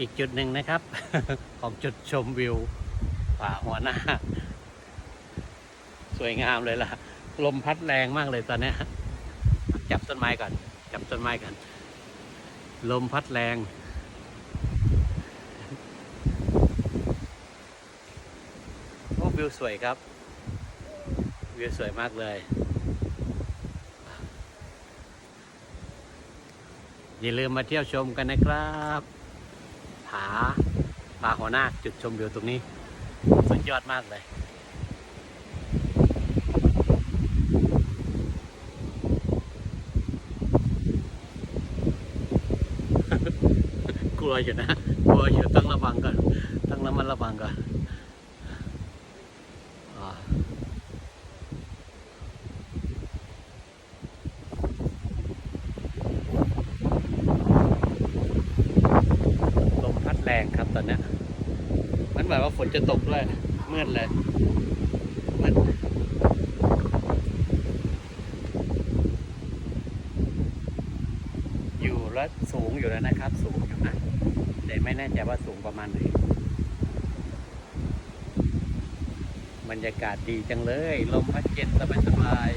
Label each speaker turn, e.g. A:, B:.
A: อีกจุดหนึ่งนะครับ ของจุดชมวิวป่าหัวหน้า สวยงามเลยล่ะ ลมพัดแรงมากเลยตอนนี้จับต้นไม้ก่อน จับต้นไม้กันลมพัดแรงโอ้วิวสวยครับ วิวสวยมากเลยอย่าลืมมาเที่ยวชมกันนะครับ ผาปาหัวหน้าจุดชมวิวตรงนี้ สุดยอดมากเลยกลัวอยู่นะกลัวอยู่ต้องระวังก่อนต้องระมัดระวังก่อนอ่าลมพัด แรงครับตอนนี้มันแบบว่าฝนจะตกด้วยมืดเลยมืดอยู่แล้วสูงอยู่แล้วนะครับ สูงอยู่นะแต่ไม่แน่ใจว่าสูงประมาณไหนบรรยากาศดีจังเลย ลมพัดเย็นสบายสบาย